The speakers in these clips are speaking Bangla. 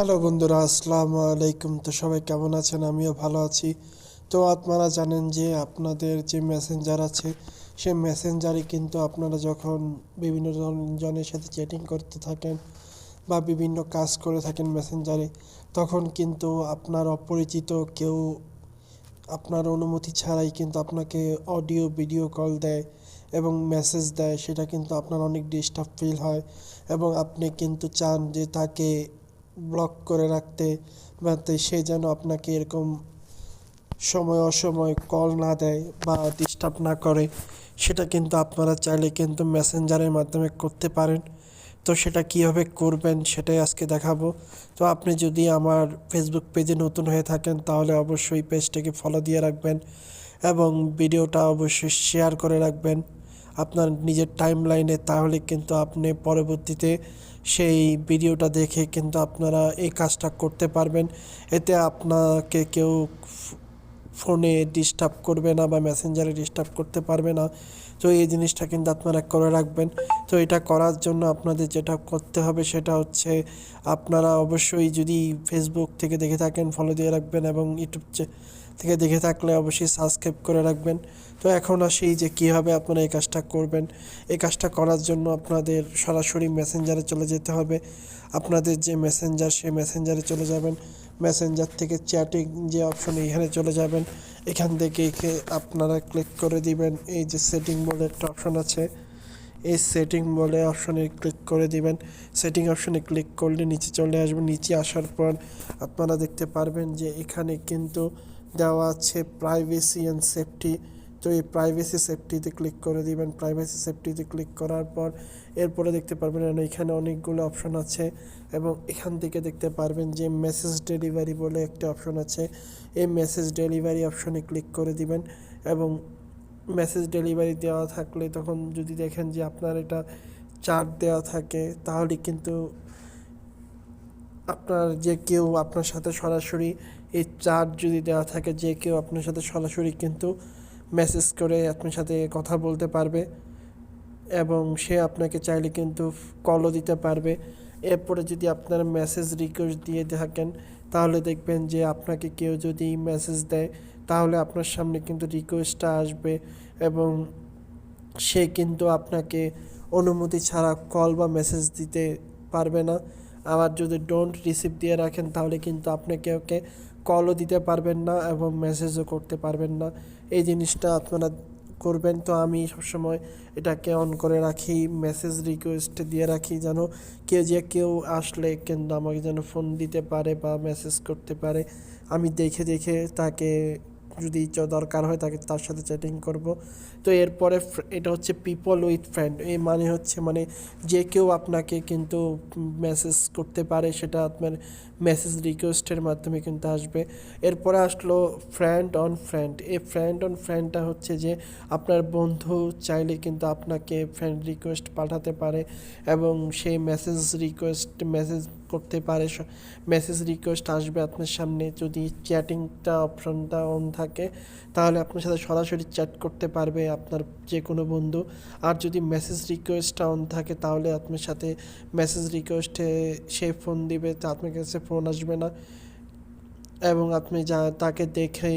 হ্যালো বন্ধুরা, আসসালামু আলাইকুম। তো সবাই কেমন আছেন? আমিও ভালো আছি। তো আপনারা জানেন যে আপনাদের যে মেসেঞ্জার আছে, সেই মেসেঞ্জারে কিন্তু আপনারা যখন বিভিন্ন জনের সাথে চ্যাটিং করতে থাকেন বা বিভিন্ন কাজ করে থাকেন মেসেঞ্জারে তখন কিন্তু আপনার অপরিচিত কেউ আপনার অনুমতি ছাড়াই কিন্তু আপনাকে অডিও ভিডিও কল দেয় এবং মেসেজ দেয়। সেটা কিন্তু আপনার অনেক ডিস্টার্ব ফিল হয় এবং আপনি কিন্তু চান যে তাকে ব্লক করে রাখতে বা সে যেন আপনাকে এরকম সময় অসময় কল না দেয় বা ডিস্টার্ব না করে। সেটা কিন্তু আপনারা চাইলে কিন্তু মেসেঞ্জারের মাধ্যমে করতে পারেন। তো সেটা কীভাবে করবেন সেটাই আজকে দেখাবো। তো আপনি যদি আমার ফেসবুক পেজে নতুন হয়ে থাকেন, তাহলে অবশ্যই পেজটাকে ফলো দিয়ে রাখবেন এবং ভিডিওটা অবশ্যই শেয়ার করে রাখবেন। আপনার নিজের টাইম লাইনে তাহলে কিন্তু আপনি পরবর্তীতে সেই ভিডিওটা দেখে কিন্তু আপনারা এই কাজটা করতে পারবেন। এতে আপনাকে কেউ ফোনে ডিস্টার্ব করবে না বা মেসেঞ্জারে ডিস্টার্ব করতে পারবে না। তো এই জিনিসটা কিন্তু আপনারা করে রাখবেন। তো এটা করার জন্য আপনাদের যেটা করতে হবে সেটা হচ্ছে আপনারা অবশ্যই যদি ফেসবুক থেকে দেখে থাকেন ফলো দিয়ে রাখবেন এবং ইউটিউব থেকে দেখে থাকলে অবশ্যই সাবস্ক্রাইব করে রাখবেন। তো এখন আসি যে কীভাবে আপনারা এই কাজটা করবেন। এই কাজটা করার জন্য আপনাদের সরাসরি মেসেঞ্জারে চলে যেতে হবে। আপনাদের যে মেসেঞ্জার সেই মেসেঞ্জারে চলে যাবেন। মেসেঞ্জার থেকে চ্যাটিং যে অপশন এখানে চলে যাবেন। এখান থেকে আপনারা ক্লিক করে দিবেন। এই যে সেটিং বলে একটা অপশন আছে। এই সেটিং বলে অপশনে ক্লিক করে দিবেন। সেটিং অপশনে ক্লিক করলে নিচে চলে আসবেন নিচে আসার পর আপনারা দেখতে পারবেন যে এখানে কিন্তু দেওয়া আছে প্রাইভেসি অ্যান্ড সেফটি তো এই প্রাইভেসি সেফটিতে ক্লিক করে দিবেন। প্রাইভেসি সেফটিতে ক্লিক করার পর এরপরে দেখতে পারবেন এখানে- অনেকগুলো অপশন আছে এবং এখান থেকে দেখতে পারবেন যে মেসেজ ডেলিভারি বলে একটা অপশন আছে। এই মেসেজ ডেলিভারি অপশনে ক্লিক করে দিবেন এবং মেসেজ ডেলিভারি দেওয়া থাকলে তখন যদি দেখেন যে আপনার এটা চার্ট দেওয়া থাকে, তাহলে কিন্তু আপনার যে কেউ আপনার সাথে সরাসরি এই চার্ট যদি দেওয়া থাকে, যে কেউ আপনার সাথে সরাসরি কিন্তু মেসেজ করে আপনার সাথে কথা বলতে পারবে এবং সে আপনাকে চাইলে কিন্তু কলও দিতে পারবে। এরপরে যদি আপনার মেসেজ রিকোয়েস্ট দিয়ে থাকেন, তাহলে দেখবেন যে আপনাকে কেউ যদি মেসেজ দেয়, তাহলে আপনার সামনে কিন্তু রিকোয়েস্টটা আসবে এবং সে কিন্তু আপনাকে অনুমতি ছাড়া কল বা মেসেজ দিতে পারবে না। আবার যদি ডোন্ট রিসিভ দিয়ে রাখেন, তাহলে কিন্তু আপনাকে ওকে কলও দিতে পারবেন না এবং মেসেজও করতে পারবেন না। এই জিনিসটা আপনারা করবেন। তো আমি সবসময় এটাকে অন করে রাখি মেসেজ রিকোয়েস্ট দিয়ে রাখি যেন কেউ যে কেউ আসলে কিন্তু আমাকে যেন ফোন দিতে পারে বা মেসেজ করতে পারে। আমি দেখে দেখে তাকে যদি দরকার হয় তাকে তার সাথে চ্যাটিং করব। তো এরপরে এটা হচ্ছে পিপল উইথ ফ্রেন্ড এই মানে হচ্ছে মানে যে কেউ আপনাকে কিন্তু মেসেজ করতে পারে, সেটা আপনার মেসেজ রিকোয়েস্টের মাধ্যমে কিন্তু আসবে। এরপরে আসলো ফ্রেন্ড অন ফ্রেন্ড এই ফ্রেন্ড অন ফ্রেন্ডটা হচ্ছে যে আপনার বন্ধু চাইলে কিন্তু আপনাকে ফ্রেন্ড রিকোয়েস্ট পাঠাতে পারে এবং সেই মেসেজ রিকোয়েস্ট মেসেজ করতে পারে। মেসেজ রিকোয়েস্ট আসবে আপনার সামনে। যদি চ্যাটিংটা অপশনটা অন থাকে, তাহলে আপনার সাথে সরাসরি চ্যাট করতে পারবে আপনার যে কোনো বন্ধু। আর যদি মেসেজ রিকোয়েস্টটা অন থাকে, তাহলে আপনার সাথে মেসেজ রিকোয়েস্টে সে ফোন দিবে, তা আপনার কাছে ফোন আসবে না। এবং আপনি যা, তাকে দেখে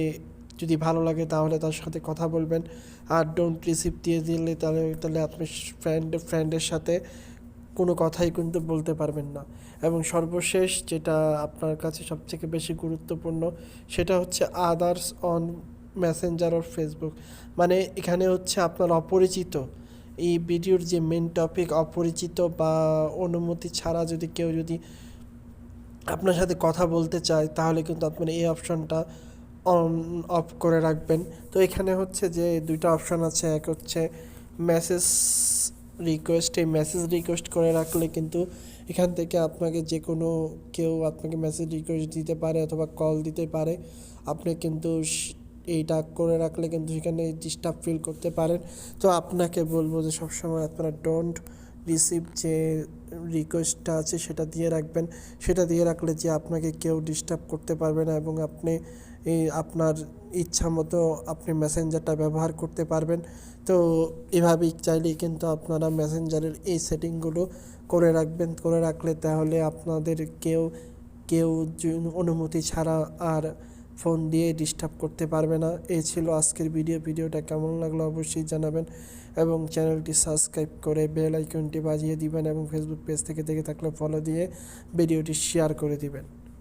যদি ভালো লাগে, তাহলে তার সাথে কথা বলবেন। আর ডোন্ট রিসিভ দিয়ে দিলে তাহলে তাহলে আপনি ফ্রেন্ড ফ্রেন্ডের সাথে কোনো কথাই কিন্তু বলতে পারবেন না। এবং সর্বশেষ যেটা আপনার কাছে সবথেকে বেশি গুরুত্বপূর্ণ, সেটা হচ্ছে others on messenger or Facebook মানে এখানে হচ্ছে আপনার অপরিচিত। এই ভিডিওর যে মেন টপিক অপরিচিত বা অনুমতি ছাড়া যদি কেউ যদি আপনার সাথে কথা বলতে চায়, তাহলে কিন্তু আপনার এই অপশনটা অন অফ করে রাখবেন। তো এখানে হচ্ছে যে দুইটা অপশন আছে, এক হচ্ছে মেসেজ রিকোয়েস্ট এই মেসেজ রিকোয়েস্ট করে রাখলে কিন্তু এখান থেকে আপনাকে যে কোনো কেউ আপনাকে মেসেজ রিকোয়েস্ট দিতে পারে অথবা কল দিতে পারে। আপনি কিন্তু এইটা করে রাখলে কিন্তু সেখানে ডিস্টার্ব ফিল করতে পারেন। তো আপনাকে বলব যে সবসময় আপনারা ডোন্ট রিসিভ যে রিকোয়েস্টটা আছে সেটা দিয়ে রাখবেন। সেটা দিয়ে রাখলে যে আপনাকে কেউ ডিস্টার্ব করতে পারবে না এবং আপনি এই আপনার ইচ্ছা মতো আপনি মেসেঞ্জারটা ব্যবহার করতে পারবেন। তো এভাবেই চাইলেই কিন্তু আপনারা মেসেঞ্জারের এই সেটিংগুলো করে রাখবেন। করে রাখলে তাহলে আপনাদের কেউ কেউ অনুমতি ছাড়া আর ফোন দিয়ে ডিস্টার্ব করতে পারবে না। এ ছিল আজকের ভিডিও ভিডিওটা কেমন লাগল অবশ্যই জানাবেন এবং চ্যানেলটি সাবস্ক্রাইব করে বেল আইকনটি বাজিয়ে দিবেন এবং ফেসবুক পেজ থেকে দেখে থাকলে ফলো দিয়ে ভিডিওটি শেয়ার করে দিবেন।